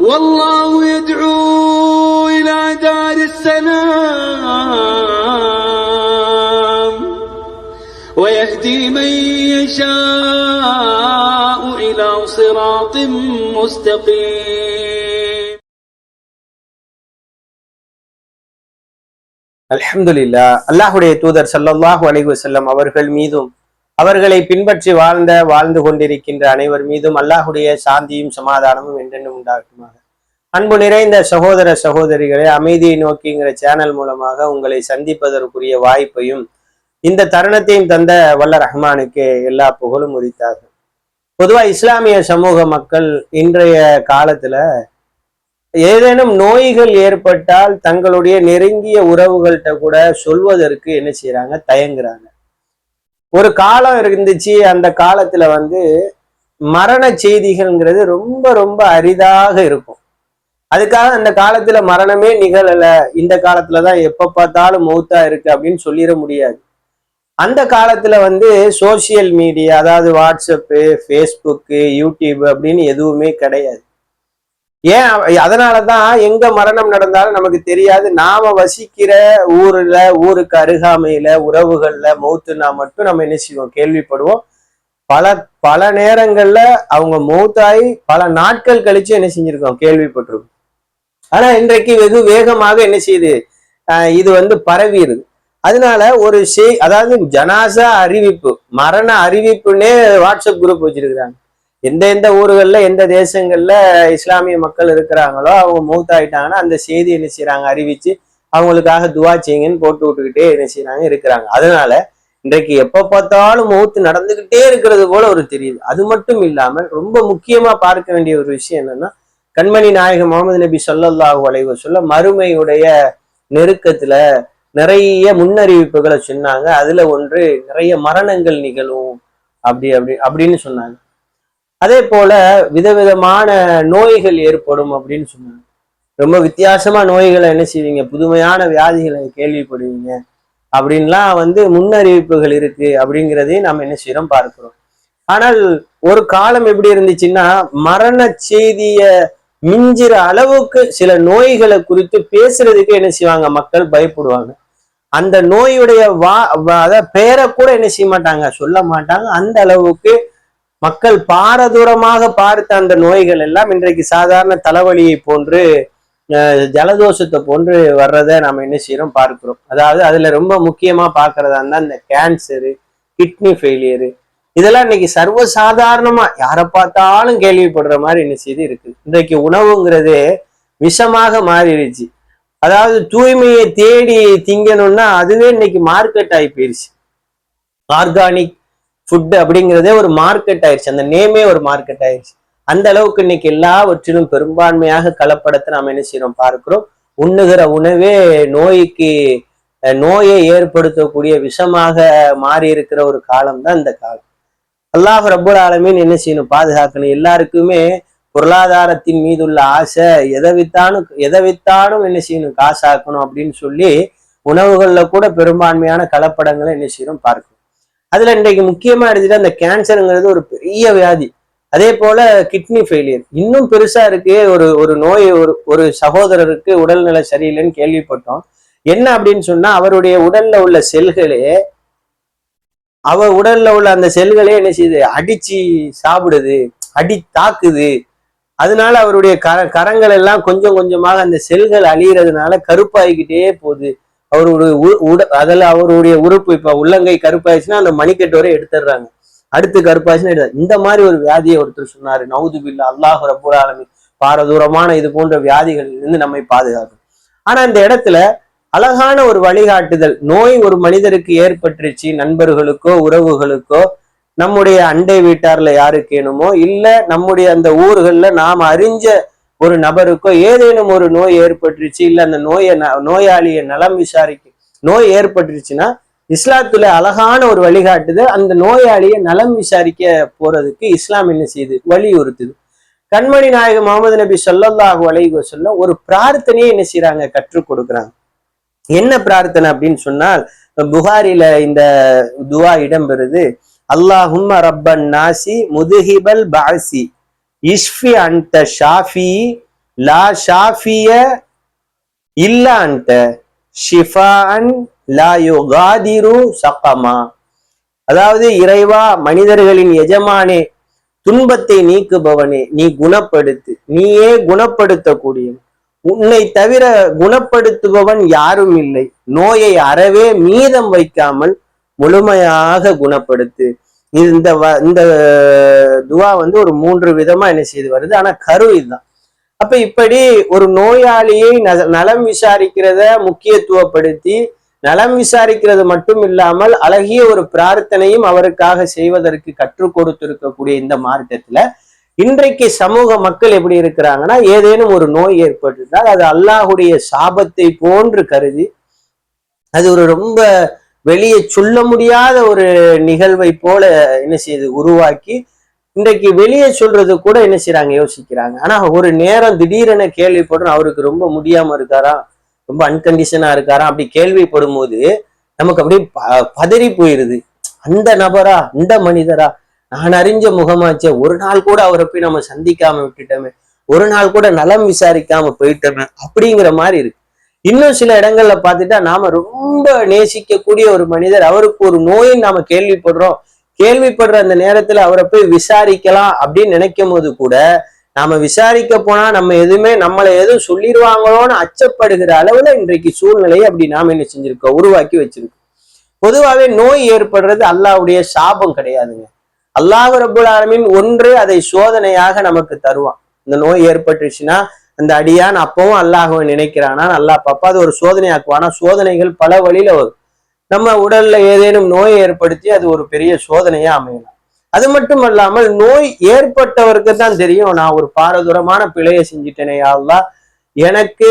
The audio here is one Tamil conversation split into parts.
والله يدعو إلى دار السلام ويهدي من يشاء إلى صراط مستقيم அல்ஹம்துலில்லா அல்லாஹுடைய தூதர் ஸல்லல்லாஹு அலைஹி வஸல்லம் அவர்கள் மீதும் அவர்களை பின்பற்றி வாழ்ந்த வாழ்ந்து கொண்டிருக்கின்ற அனைவர் மீதும் அல்லாஹுடைய சாந்தியும் சமாதானமும் என்றென்றும் உண்டாகுமாக. அன்பு நிறைந்த சகோதர சகோதரிகளை அமைதியை நோக்கிங்கிற சேனல் மூலமாக உங்களை சந்திப்பதற்குரிய வாய்ப்பையும் இந்த தருணத்தையும் தந்த வல்ல ரஹ்மானுக்கு எல்லா புகழும் உரித்தார்கள். பொதுவா இஸ்லாமிய சமூக மக்கள் இன்றைய காலத்துல ஏதேனும் நோய்கள் ஏற்பட்டால் தங்களுடைய நெருங்கிய உறவுகள்கிட்ட கூட சொல்வதற்கு என்ன செய்யறாங்க தயங்குறாங்க. ஒரு காலம் இருந்துச்சு அந்த காலத்துல வந்து மரண செய்திகள்ங்கிறது ரொம்ப ரொம்ப அரிதாக இருக்கும். அதுக்காக அந்த காலத்துல மரணமே நிகழல. இந்த காலத்துலதான் எப்ப பார்த்தாலும் மௌத்தா இருக்கு அப்படின்னு சொல்லிட முடியாது. அந்த காலத்துல வந்து சோசியல் மீடியா அதாவது வாட்ஸ்அப்பு ஃபேஸ்புக்கு யூடியூப் அப்படின்னு எதுவுமே கிடையாது. ஏன் அதனாலதான் எங்க மரணம் நடந்தாலும் நமக்கு தெரியாது. நாம வசிக்கிற ஊர்ல ஊருக்கு அருகாமையில உறவுகள்ல மௌத்துனா மட்டும் நம்ம என்ன செய்வோம்? கேள்விப்படுவோம். பல பல நேரங்கள்ல அவங்க மௌத்தாயி பல நாட்கள் கழிச்சு என்ன செஞ்சிருக்கோம்? கேள்விப்பட்டிருக்கோம். ஆனா இன்றைக்கு வெகு வேகமாக என்ன செய்யுது? ஆஹ் இது வந்து பரவிடுது அதனால ஒரு செய் அதாவது ஜனாசா அறிவிப்பு மரண அறிவிப்புன்னே வாட்ஸ்அப் குரூப் வச்சிருக்கிறாங்க. எந்த எந்த ஊர்களில் எந்த தேசங்களில் இஸ்லாமிய மக்கள் இருக்கிறாங்களோ அவங்க மூத்தாயிட்டாங்கன்னா அந்த செய்தி என்ன செய்யறாங்க அறிவிச்சு அவங்களுக்காக துவா செய்யுங்கன்னு போட்டு விட்டுக்கிட்டே என்ன செய்யறாங்க இருக்கிறாங்க. அதனால இன்றைக்கு எப்போ பார்த்தாலும் மூத்து நடந்துகிட்டே இருக்கிறது போல ஒரு தெரியுது. அது மட்டும் இல்லாமல் ரொம்ப முக்கியமா பார்க்க வேண்டிய ஒரு விஷயம் என்னன்னா கண்மணி நாயகம் முகமது நபி சொல்லல்லாஹு வளைவு சொல்ல மறுமையுடைய நெருக்கத்துல நிறைய முன்னறிவிப்புகளை சொன்னாங்க. அதுல ஒன்று நிறைய மரணங்கள் நிகழும். அப்படி அப்படி அப்படின்னு சொன்னாங்க. அதே போல விதவிதமான நோய்கள் ஏற்படும் அப்படின்னு சொன்னாங்க. ரொம்ப வித்தியாசமா நோய்களை என்ன செய்வீங்க? புதுமையான வியாதிகளை கேள்விப்படுவீங்க. அப்படின்லாம் வந்து முன்னறிவிப்புகள் இருக்கு அப்படிங்கிறதையும் நம்ம என்ன செய்யறோம் பார்க்கிறோம். ஆனால் ஒரு காலம் எப்படி இருந்துச்சுன்னா மரண செய்திய மிஞ்சிற அளவுக்கு சில நோய்களை குறித்து பேசுறதுக்கு என்ன செய்வாங்க? மக்கள் பயப்படுவாங்க. அந்த நோயுடைய வா வா- பெயரை கூட என்ன செய்ய மாட்டாங்க? சொல்ல மாட்டாங்க. அந்த அளவுக்கு மக்கள் பாரதூரமாக பார்த்த அந்த நோய்கள் எல்லாம் இன்றைக்கு சாதாரண தலைவலியை போன்று ஜலதோஷத்தை போன்று வர்றதை நம்ம என்ன செய்யறோம் பார்க்கிறோம். அதாவது அதுல ரொம்ப முக்கியமா பார்க்கறதா இருந்தா இந்த கேன்சரு கிட்னி ஃபெயிலியரு இதெல்லாம் இன்னைக்கு சர்வசாதாரணமா யாரை பார்த்தாலும் கேள்விப்படுற மாதிரி என்ன செய்து இருக்கு இன்றைக்கு உணவுங்கிறதே விஷமாக மாறிடுச்சு. அதாவது தூய்மையை தேடி திங்கணும்னா அதுவே இன்னைக்கு மார்க்கெட் ஆகி போயிருச்சு. ஆர்கானிக் ஃபுட் அப்படிங்கிறதே ஒரு மார்க்கெட் ஆயிருச்சு. அந்த நேமே ஒரு மார்க்கெட் ஆயிருச்சு. அந்த அளவுக்கு இன்னைக்கு எல்லாவற்றிலும் பெரும்பான்மையாக கலப்படத்தை நாம் என்ன செய்யறோம் பார்க்கிறோம். உண்ணுகிற உணவே நோய்க்கு நோயை ஏற்படுத்தக்கூடிய விஷமாக மாறி இருக்கிற ஒரு காலம் தான் இந்த காலம். அல்லாஹ் ரப்புல் ஆலமீன் என்ன செய்யணும்? பாதுகாக்கணும். எல்லாருக்குமே பொருளாதாரத்தின் மீது உள்ள ஆசை எதை வித்தானும் எதை வித்தானும் என்ன செய்யணும்? காசாக்கணும் அப்படின்னு சொல்லி உணவுகளில் கூட பெரும்பான்மையான கலப்படங்களை என்ன செய்யணும் பார்க்கணும் அதுல இன்றைக்கு முக்கியமா எடுத்துட்டு அந்த கேன்சருங்கிறது ஒரு பெரிய வியாதி. அதே போல கிட்னி ஃபெயிலியர் இன்னும் பெருசா இருக்கு. ஒரு ஒரு நோய் ஒரு ஒரு சகோதரருக்கு உடல்நிலை சரியில்லைன்னு கேள்விப்பட்டோம். என்ன அப்படின்னு சொன்னா அவருடைய உடல்ல உள்ள செல்களே அவர் உடல்ல உள்ள அந்த செல்களே என்ன செய்யுது அடிச்சு சாப்பிடுது அடி தாக்குது. அதனால அவருடைய கர கரங்கள் எல்லாம் கொஞ்சம் கொஞ்சமாக அந்த செல்கள் அழியறதுனால கருப்பாகிக்கிட்டே போகுது. அவருடைய உ- உட அதில் அவருடைய உறுப்பு இப்ப உள்ளங்கை கருப்பாயிடுச்சுன்னா அந்த மணிக்கட்டு வரை எடுத்துடுறாங்க. அடுத்து கருப்பாயிடுச்சுன்னா எடுத்து இந்த மாதிரி ஒரு வியாதியை ஒருத்தர் சொன்னாரு. நவுது பில்லா அல்லாஹ் ரப்பூல் பாரதூரமான இது போன்ற வியாதிகளில் இருந்து நம்மை பாதுகாக்கும். ஆனா இந்த இடத்துல அழகான ஒரு வழிகாட்டுதல் நோய் ஒரு மனிதருக்கு ஏற்பட்டுருச்சு நண்பர்களுக்கோ உறவுகளுக்கோ நம்முடைய அண்டை வீட்டார்ல யாருக்கேனுமோ இல்ல நம்முடைய அந்த ஊர்கள்ல நாம் அறிஞ்ச ஒரு நபருக்கோ ஏதேனும் ஒரு நோய் ஏற்பட்டுருச்சு இல்ல அந்த நோயை ந- நோயாளியை நலம் விசாரிக்க நோய் ஏற்பட்டுருச்சுன்னா இஸ்லாத்துல அழகான ஒரு வழிகாட்டுது அந்த நோயாளியை நலம் விசாரிக்க போறதுக்கு இஸ்லாம் என்ன செய்யுது? வலியுறுத்துது. கண்மணி நாயகம் முகமது நபி சொல்லல்லாஹு வலைகோ சொல்ல ஒரு பிரார்த்தனையை என்ன செய்யறாங்க கற்றுக் கொடுக்குறாங்க. என்ன பிரார்த்தனை அப்படின்னு சொன்னால் புகாரில இந்த துவா இடம்பெறுது. அல்லாஹும் ரப்பன் நாசி முதுஹிபல் பாசி. இஷ்ஃபி அன்த ஷாஃபி லா ஷாஃபிய இல்லான்ட்ட ஷிஃபான் லா யுகாதிரு சக்கமா அதாவது இறைவா மனிதர்களின் எஜமானே துன்பத்தை நீக்குபவனே நீ குணப்படுத்து நீயே குணப்படுத்தக்கூடிய உன்னை தவிர குணப்படுத்துபவன் யாரும் இல்லை. நோயை அறவே மீதம் வைக்காமல் முழுமையாக குணப்படுத்து. இது இந்த வ- இந்த துவா வந்து ஒரு மூன்று விதமா என்ன செய்து வருது? ஆனா கரு இதுதான். அப்ப இப்படி ஒரு நோயாளியை நலம் விசாரிக்கிறத முக்கியத்துவப்படுத்தி நலம் விசாரிக்கிறது மட்டும் இல்லாமல் அழகிய ஒரு பிரார்த்தனையும் அவருக்காக செய்வதற்கு கற்றுக் கொடுத்திருக்கக்கூடிய இந்த மார்க்கத்துல இன்றைக்கு சமூக மக்கள் எப்படி இருக்கிறாங்கன்னா ஏதேனும் ஒரு நோய் ஏற்பட்டிருந்தால் அது அல்லாஹுடைய சாபத்தை போன்று கருதி அது ஒரு ரொம்ப வெளியே சொல்ல முடியாத ஒரு நிகழ்வை போல என்ன செய்யுது உருவாக்கி இன்றைக்கு வெளியே சொல்றது கூட என்ன செய்யறாங்க யோசிக்கிறாங்க. ஆனா ஒரு நேரம் திடீரென கேள்விப்படுறோம் அவருக்கு ரொம்ப முடியாம இருக்காரா? ரொம்ப அன்கண்டிஷனா இருக்காரா? அப்படி கேள்விப்படும் போது நமக்கு அப்படியே ப- பதறி போயிருது. அந்த நபரா? அந்த மனிதரா? நான் அறிஞ்ச முகமாச்சே. ஒரு நாள் கூட அவரை போய் நம்ம சந்திக்காம விட்டுட்டோமே. ஒரு நாள் கூட நலம் விசாரிக்காம போயிட்டோமே. அப்படிங்கிற மாதிரி இருக்கு. இன்னும் சில இடங்கள்ல பார்த்துட்டா நாம ரொம்ப நேசிக்கக்கூடிய ஒரு மனிதர். அவருக்கு ஒரு நோயின் நாம கேள்விப்படுறோம். கேள்விப்படுற அந்த நேரத்துல அவரை போய் விசாரிக்கலாம் அப்படின்னு நினைக்கும் போது கூட நாம விசாரிக்க போனா நம்ம எதுவுமே நம்மளை எதுவும் சொல்லிடுவாங்களோன்னு அச்சப்படுகிற அளவுல இன்றைக்கு சூழ்நிலையை அப்படி நாம என்ன செஞ்சிருக்கோம்? உருவாக்கி வச்சிருக்கோம். பொதுவாகவே நோய் ஏற்படுறது அல்லாவுடைய சாபம் கிடையாதுங்க. அல்லாஹ் ரபுல் ஆலமின் ஒன்று அதை சோதனையாக நமக்கு தருவான். இந்த நோய் ஏற்பட்டுச்சுன்னா அந்த அடியான் அப்பவும் அல்லாஹ்வை நினைக்கிறானா? நல்லா பாப்பா அது ஒரு சோதனையாக்குவானா சோதனைகள் பல வழியில வரும். நம்ம உடல்ல ஏதேனும் நோய் ஏற்படுத்தி அது ஒரு பெரிய சோதனையா அமையலாம். அது மட்டும் அல்லாமல் நோய் ஏற்பட்டவருக்கு தான் தெரியும் நான் ஒரு பாரதூரமான பிழையை செஞ்சுட்டேனே ஆள்லாம் எனக்கு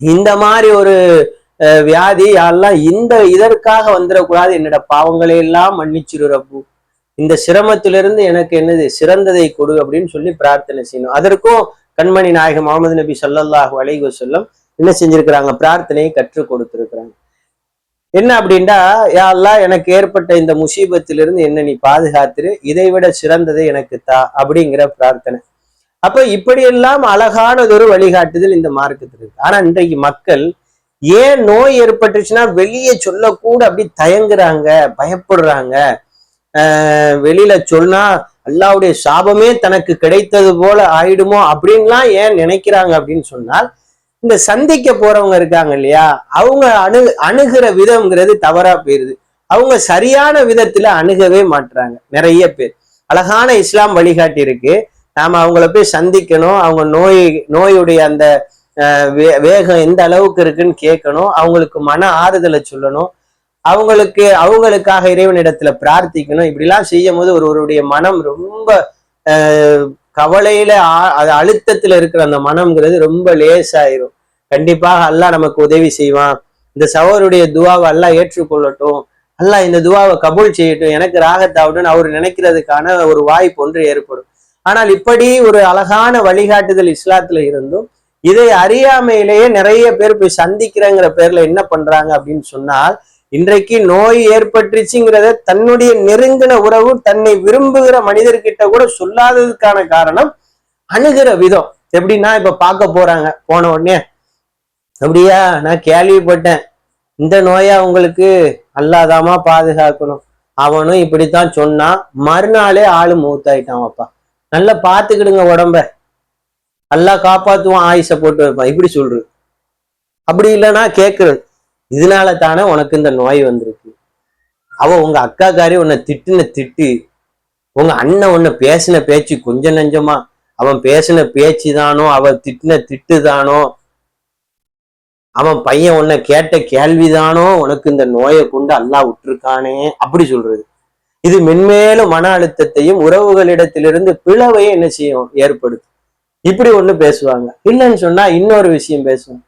இந்த மாதிரி ஒரு அஹ், வியாதி யாரெல்லாம் இந்த இதற்காக வந்துடக்கூடாது. என்னோட பாவங்களை எல்லாம் மன்னிச்சிரு ரப்பு. இந்த சிரமத்திலிருந்து எனக்கு என்னது? சிறந்ததை கொடு அப்படின்னு சொல்லி பிரார்த்தனை செய்யணும். அதற்கும் கண்மணி நாயகம் முகமது நபி ஸல்லல்லாஹு அலைஹி சொல்லம் என்ன செஞ்சிருக்கிறாங்க? பிரார்த்தனையை கற்றுக் கொடுத்திருக்கிறாங்க. என்ன அப்படின்டா யா எனக்கு ஏற்பட்ட இந்த முசீபத்திலிருந்து என்ன நீ பாதுகாத்துரு. இதை விட சிறந்தது எனக்கு தா அப்படிங்கிற பிரார்த்தனை. அப்ப இப்படியெல்லாம் அழகானதொரு வழிகாட்டுதல் இந்த மார்க்கத்தில் இருக்கு. ஆனா இன்றைக்கு மக்கள் ஏன் நோய் ஏற்பட்டுச்சுன்னா வெளியே சொல்லக்கூட அப்படி தயங்குறாங்க பயப்படுறாங்க. வெளியில சொன்னா அல்லாவுடைய சாபமே தனக்கு கிடைத்தது போல ஆயிடுமோ அப்படின்லாம் ஏன் நினைக்கிறாங்க அப்படின்னு சொன்னால் இந்த சந்திக்க போறவங்க இருக்காங்க இல்லையா? அவங்க அணு அணுகிற விதம்ங்கிறது தவறா போயிருது. அவங்க சரியான விதத்துல அணுகவே மாட்றாங்க நிறைய பேர். அழகான இஸ்லாம் வழிகாட்டி இருக்கு நாம அவங்கள போய் சந்திக்கணும் அவங்க நோய் நோயுடைய அந்த வே- வேகம் எந்த அளவுக்கு இருக்குன்னு கேட்கணும் அவங்களுக்கு மன ஆறுதலை சொல்லணும் அவங்களுக்கு அவங்களுக்காக இறைவனிடத்துல பிரார்த்திக்கணும். இப்படிலாம் செய்யும் போது ஒருவருடைய மனம் ரொம்ப அஹ், கவலையில ஆ- அது அழுத்தத்துல இருக்கிற அந்த மனம்ங்கிறது ரொம்ப லேசாயிரும். கண்டிப்பாக அல்லாஹ் நமக்கு உதவி செய்வான். இந்த சகோருடைய துவாவை அல்லாஹ் ஏற்றுக்கொள்ளட்டும். அல்லாஹ் இந்த துவாவை கபூல் செய்யட்டும். எனக்கு ராகத்தாவுடன் அவர் நினைக்கிறதுக்கான ஒரு வாய்ப்பு ஒன்று ஏற்படும். ஆனால் இப்படி ஒரு அழகான வழிகாட்டுதல் இஸ்லாத்துல இருந்தும் இதை அறியாமையிலேயே நிறைய பேர் போய் சந்திக்கிறங்கிற பேர்ல என்ன பண்றாங்க அப்படின்னு சொன்னால் இன்றைக்கு நோய் ஏற்பட்டுச்சுங்கிறத தன்னுடைய நெருங்கின உறவு தன்னை விரும்புகிற மனிதர்கிட்ட கூட சொல்லாததுக்கான காரணம் அணுகிற விதம். எப்படின்னா இப்ப பார்க்க போறாங்க போன உடனே. அப்படியா நான் கேள்விப்பட்டேன். இந்த நோயா உங்களுக்கு அல்லாதாமா பாதுகாக்கணும். அவனும் இப்படித்தான் சொன்னான். மறுநாளே ஆளு மூத்தாயிட்டான் அப்பா. நல்லா பார்த்துக்கிடுங்க உடம்ப. நல்லா காப்பாத்துவான் ஆயுச போட்டு வைப்பான். இப்படி சொல்றது. அப்படி இல்லைன்னா கேட்கறது இதனால தானே உனக்கு இந்த நோய் வந்திருக்கு. அவ உங்க அக்காக்காரி உன்னை திட்டுன திட்டு உங்க அண்ணன் உன்னை பேசின பேச்சு கொஞ்சம் நஞ்சமா அவன் பேசின பேச்சு தானோ அவ திட்டின திட்டு தானோ அவன் பையன் உன்னை கேட்ட கேள்விதானோ உனக்கு இந்த நோயை கொண்டு அல்லா விட்டுருக்கானே அப்படி சொல்றது. இது மென்மேலும் மன அழுத்தத்தையும் உறவுகளிடத்திலிருந்து பிளவையும் என்ன செய்யும்? ஏற்படுத்தும். இப்படி ஒண்ணு பேசுவாங்க. இல்லைன்னு சொன்னா இன்னொரு விஷயம் பேசுவாங்க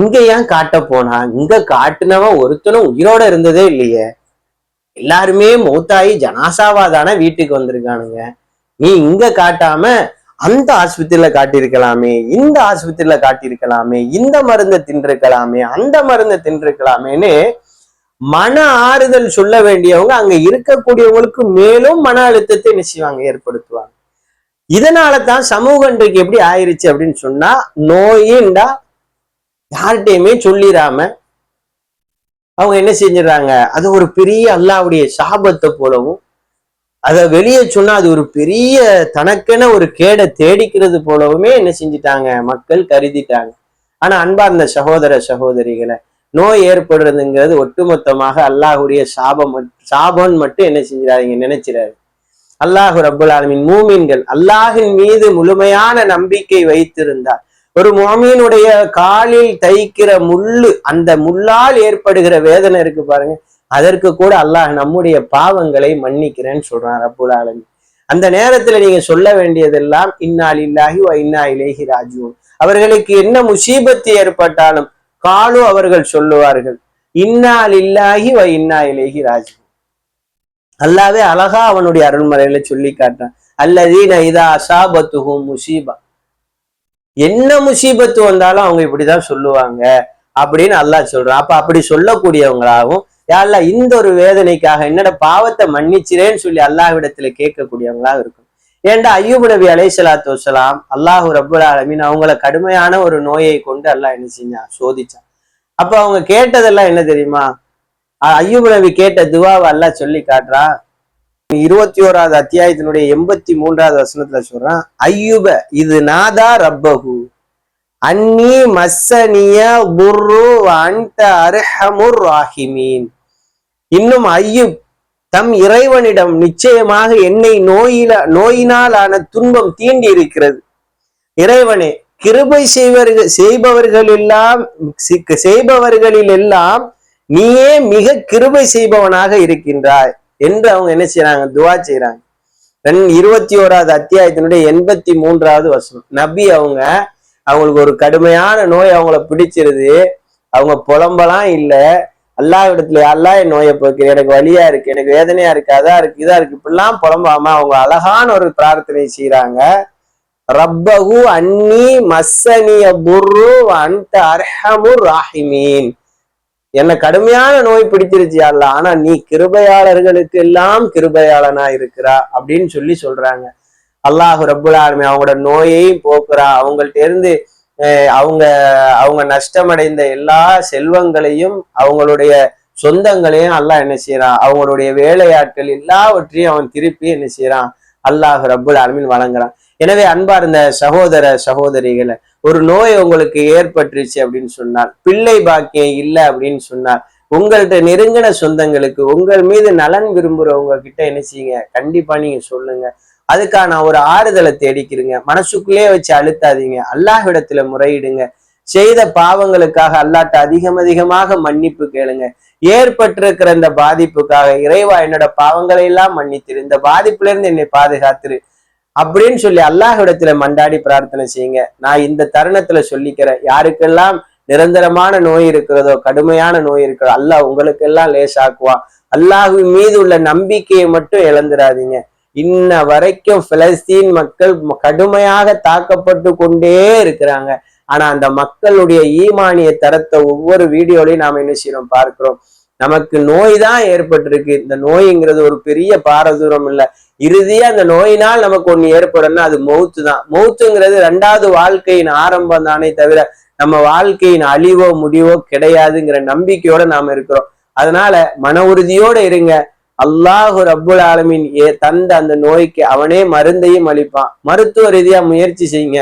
இங்க ஏன் காட்ட போனா? இங்க காட்டுனவன் ஒருத்தனும் உயிரோட இருந்ததே இல்லையே. எல்லாருமே மூத்தாயி ஜனாசாவா தானே வீட்டுக்கு வந்திருக்கானுங்க. நீ இங்க காட்டாம அந்த ஆஸ்பத்திரியில காட்டியிருக்கலாமே இந்த ஆஸ்பத்திரியில காட்டியிருக்கலாமே இந்த மருந்தை தின்றிருக்கலாமே அந்த மருந்தை தின்றிருக்கலாமேன்னு மன ஆறுதல் சொல்ல வேண்டியவங்க அங்க இருக்கக்கூடியவங்களுக்கு மேலும் மன அழுத்தத்தை என்ன செய்வாங்க ஏற்படுத்துவாங்க. இதனால தான் சமூகம் இன்றைக்கு எப்படி ஆயிருச்சு அப்படின்னு சொன்னா நோயின்டா யார்கிட்டையுமே சொல்லிடாம அவங்க என்ன செஞ்சிடறாங்க? அது ஒரு பெரிய அல்லாவுடைய சாபத்தை போலவும் அதை வெளியே சொன்னா அது ஒரு பெரிய தனக்கென ஒரு கேடை தேடிக்கிறது போலவுமே என்ன செஞ்சிட்டாங்க? மக்கள் கருதிட்டாங்க. ஆனா அன்பார்ந்த சகோதர சகோதரிகளை நோய் ஏற்படுறதுங்கிறது ஒட்டுமொத்தமாக அல்லாஹுடைய சாபம் சாபம்னு மட்டும் என்ன செஞ்சிடாதீங்க நினைச்சிடாரு அல்லாஹு ரபுல் ஆலமின் மூமின்கள் அல்லாஹின் மீது முழுமையான நம்பிக்கை வைத்திருந்தார். ஒரு மோமீனுடைய காலில் தைக்கிற முள்ளு அந்த முள்ளால் ஏற்படுகிற வேதனை இருக்கு பாருங்க. அதற்கு கூட அல்லாஹ் நம்முடைய பாவங்களை மன்னிக்கிறேன்னு சொல்றான் ரப்புல் ஆலமி அந்த நேரத்துல நீங்க சொல்ல வேண்டியதெல்லாம் இன்னால் இல்லாஹி வ இன்னா இலேஹி ராஜுவோம் அவர்களுக்கு என்ன முசீபத்து ஏற்பட்டாலும் காலு அவர்கள் சொல்லுவார்கள் இன்னால் இல்லாஹி வ இன்னா இலேஹி ராஜுவோம் அல்லாவே அழகா அவனுடைய அருள்மறையில சொல்லி காட்டான் அல்லதீன இதா அசாபத்துகும் முசீபா. என்ன முசீபத்து வந்தாலும் அவங்க இப்படிதான் சொல்லுவாங்க அப்படின்னு அல்லாஹ் சொல்றான். அப்ப அப்படி சொல்லக்கூடியவங்களாகவும் யாழ்லா இந்த ஒரு வேதனைக்காக என்னோட பாவத்தை மன்னிச்சிரேன்னு சொல்லி அல்லாஹ்விடத்துல கேட்கக்கூடியவங்களாக இருக்கும். ஏன்டா ஐயூப் நபி அலைஹிஸ்ஸலாத்து வஸ்ஸலாம் அல்லாஹு ரபுல் ஆலமின் அவங்கள கடுமையான ஒரு நோயை கொண்டு அல்லாஹ் என்ன செஞ்சான்? சோதிச்சான். அப்ப அவங்க கேட்டதெல்லாம் என்ன தெரியுமா? அ- ஐயூப் நபி கேட்ட துவாவை அல்லாஹ் சொல்லி காட்டுறான். இருபத்தி ஓராவது அத்தியாயத்தினுடைய எண்பத்தி மூன்றாவது வசனத்துல சொல்றான் ஐயுப இது நாதா ரப்பகு அன்னி மஸ்ஸனிய புர்ரு அன்ட அர்ஹமுர் ராஹிமீன். இன்னும் ஐயுப் தம் இறைவனிடம் நிச்சயமாக என்னை நோயில ஆன துன்பம் தீண்டி இருக்கிறது இறைவனே கிருபை செய்வர்கள் செய்பவர்கள் எல்லாம் செய்பவர்களில் எல்லாம் நீயே மிக கிருபை செய்பவனாக இருக்கின்றாய். என்று அவங்க என்ன செய்யறாங்க துவா செய்யறாங்க ரெண் இருபத்தி ஓராவது அத்தியாயத்தினுடைய எண்பத்தி மூன்றாவது வசனம். நபி அவங்க அவங்களுக்கு ஒரு கடுமையான நோய் அவங்கள பிடிச்சிருது. அவங்க புலம்பலாம் இல்ல. அல்லாஹ் இடத்துல அல்லாஹ் என் நோயை போக்கு எனக்கு வழியா இருக்கு எனக்கு வேதனையா இருக்கு அதா இருக்கு இதா இருக்கு இப்படிலாம் புலம்பாம அவங்க அழகான ஒரு பிரார்த்தனை செய்யறாங்க ரப்பகு அன்னி மஸ்ஸனிய புர்ரு அன்ட அர்ஹமுர் ராஹிமீன். என்னை கடுமையான நோய் பிடிச்சிருச்சு ஆனா நீ கிருபையாளர்களுக்கு எல்லாம் கிருபையாளனா இருக்கிறா அப்படின்னு சொல்லி சொல்றாங்க. அல்லாஹ் ரப்புல் ஆலமி அவங்களோட நோயையும் போக்குறா. அவங்கள்ட்ட இருந்து அவங்க அவங்க நஷ்டமடைந்த எல்லா செல்வங்களையும் அவங்களுடைய சொந்தங்களையும் அல்லாஹ் என்ன செய்யறான் அவங்களுடைய வேலையாட்கள் எல்லாவற்றையும் அவன் திருப்பி என்ன செய்யறான் அல்லாஹ் ரபுல் ஆலமீன் வழங்குறான் எனவே அன்பார்ந்த சகோதர சகோதரிகளை ஒரு நோய் உங்களுக்கு ஏற்பட்டுருச்சு அப்படின்னு சொன்னால் பிள்ளை பாக்கியம் இல்லை அப்படின்னு சொன்னால் உங்கள்கிட்ட நெருங்கின சொந்தங்களுக்கு உங்கள் மீது நலன் விரும்புறவங்க கிட்ட என்ன செய்யுங்க? கண்டிப்பா நீங்க சொல்லுங்க. அதுக்கான ஒரு ஆறுதலை தேடிக்கிறீங்க மனசுக்குள்ளே வச்சு அழுத்தாதீங்க. அல்லாஹ்விடத்துல முறையிடுங்க. செய்த பாவங்களுக்காக அல்லாட்ட அதிகம் அதிகமாக மன்னிப்பு கேளுங்க. ஏற்பட்டிருக்கிற இந்த பாதிப்புக்காக இறைவா என்னோட பாவங்களை எல்லாம் மன்னித்திரு. இந்த பாதிப்புல இருந்து என்னை பாதுகாத்துரு. அப்படின்னு சொல்லி அல்லாஹிடத்துல மண்டாடி பிரார்த்தனை செய்யுங்க. நான் இந்த தருணத்துல சொல்லிக்கிறேன். யாருக்கெல்லாம் நிரந்தரமான நோய் இருக்கிறதோ கடுமையான நோய் இருக்கிறதோ அல்லாஹ் உங்களுக்கெல்லாம் லேசாக்குவான் அல்லாஹ்வின் மீது உள்ள நம்பிக்கையை மட்டும் இழந்துடாதீங்க இன்ன வரைக்கும் பிலஸ்தீன் மக்கள் கடுமையாக தாக்கப்பட்டு கொண்டே இருக்கிறாங்க. ஆனா அந்த மக்களுடைய ஈமானிய தரத்தை ஒவ்வொரு வீடியோலையும் நாம என்ன செய்யறோம் பார்க்கிறோம். நமக்கு நோய் தான் ஏற்பட்டிருக்கு. இந்த நோய்ங்கிறது ஒரு பெரிய பாரதூரம் இல்ல. இறுதியா அந்த நோயினால் நமக்கு ஒண்ணு ஏற்படும்னா அது மௌத்து தான் மௌத்துங்கிறது ரெண்டாவது வாழ்க்கையின் ஆரம்பம் தானே தவிர நம்ம வாழ்க்கையின் அழிவோ முடிவோ கிடையாதுங்கிற நம்பிக்கையோட நாம இருக்கிறோம். அதனால மன உறுதியோட இருங்க. அல்லாஹு ரப்புல் ஆலமீன் ஏ தந்த அந்த நோய்க்கு அவனே மருந்தையும் அளிப்பான். மருத்துவ ரீதியா முயற்சி செய்யுங்க.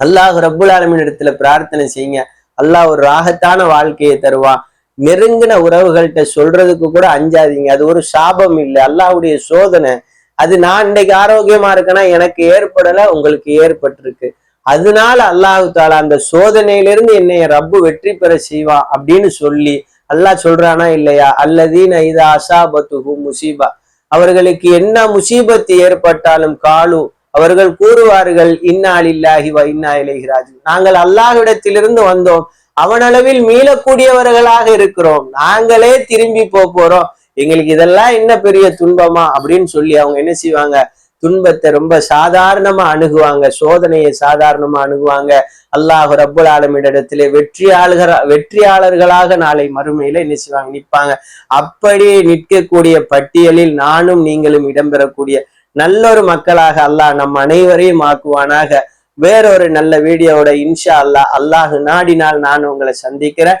அல்லாஹ் ரப்புல் ஆலமின் இடத்துல பிரார்த்தனை செய்யுங்க. அல்லாஹ் ஒரு ராகத்தான வாழ்க்கையை தருவான். நெருங்கின உறவுகள்கிட்ட சொல்றதுக்கு கூட அஞ்சாதீங்க. அது ஒரு சாபம் இல்லை. அல்லாஹுடைய சோதனை. அது நான் இன்னைக்கு ஆரோக்கியமா இருக்கேன்னா எனக்கு ஏற்படல உங்களுக்கு ஏற்பட்டிருக்கு. அதனால அல்லாஹு தாலா அந்த சோதனையிலிருந்து என்னை ரப்பு வெற்றி பெற செய்வா அப்படின்னு சொல்லி அல்லாஹ் சொல்றானா இல்லையா? அல்லதீன இதா அசாபத்துஹு முசீபா. அவர்களுக்கு என்ன முசீபத்து ஏற்பட்டாலும் காலு அவர்கள் கூறுவார்கள் இன்னால் இல்லாஹி வ இன்னா இலைஹி நாங்கள் அல்லாஹ்விடத்திலிருந்து வந்தோம். அவனளவில் மீளக்கூடியவர்களாக இருக்கிறோம். நாங்களே திரும்பி போறோம். எங்களுக்கு இதெல்லாம் என்ன பெரிய துன்பமா அப்படின்னு சொல்லி அவங்க என்ன செய்வாங்க? துன்பத்தை ரொம்ப சாதாரணமா அணுகுவாங்க. சோதனையை சாதாரணமா அணுகுவாங்க. அல்லாஹ் ரப்புல் ஆலமிடத்திலே வெற்றியாளர் வெற்றியாளர்களாக நாளை மறுமையில என்ன செய்வாங்க? நிற்பாங்க. அப்படி நிற்கக்கூடிய பட்டியலில் நானும் நீங்களும் இடம்பெறக்கூடிய நல்லொரு மக்களாக அல்லாஹ் நம் அனைவரையும் ஆக்குவானாக. வேறொரு நல்ல வீடியோவோட இன்ஷா அல்லாஹ் அல்லாஹ் நாடினால் நான் உங்களை சந்திக்கிறேன்.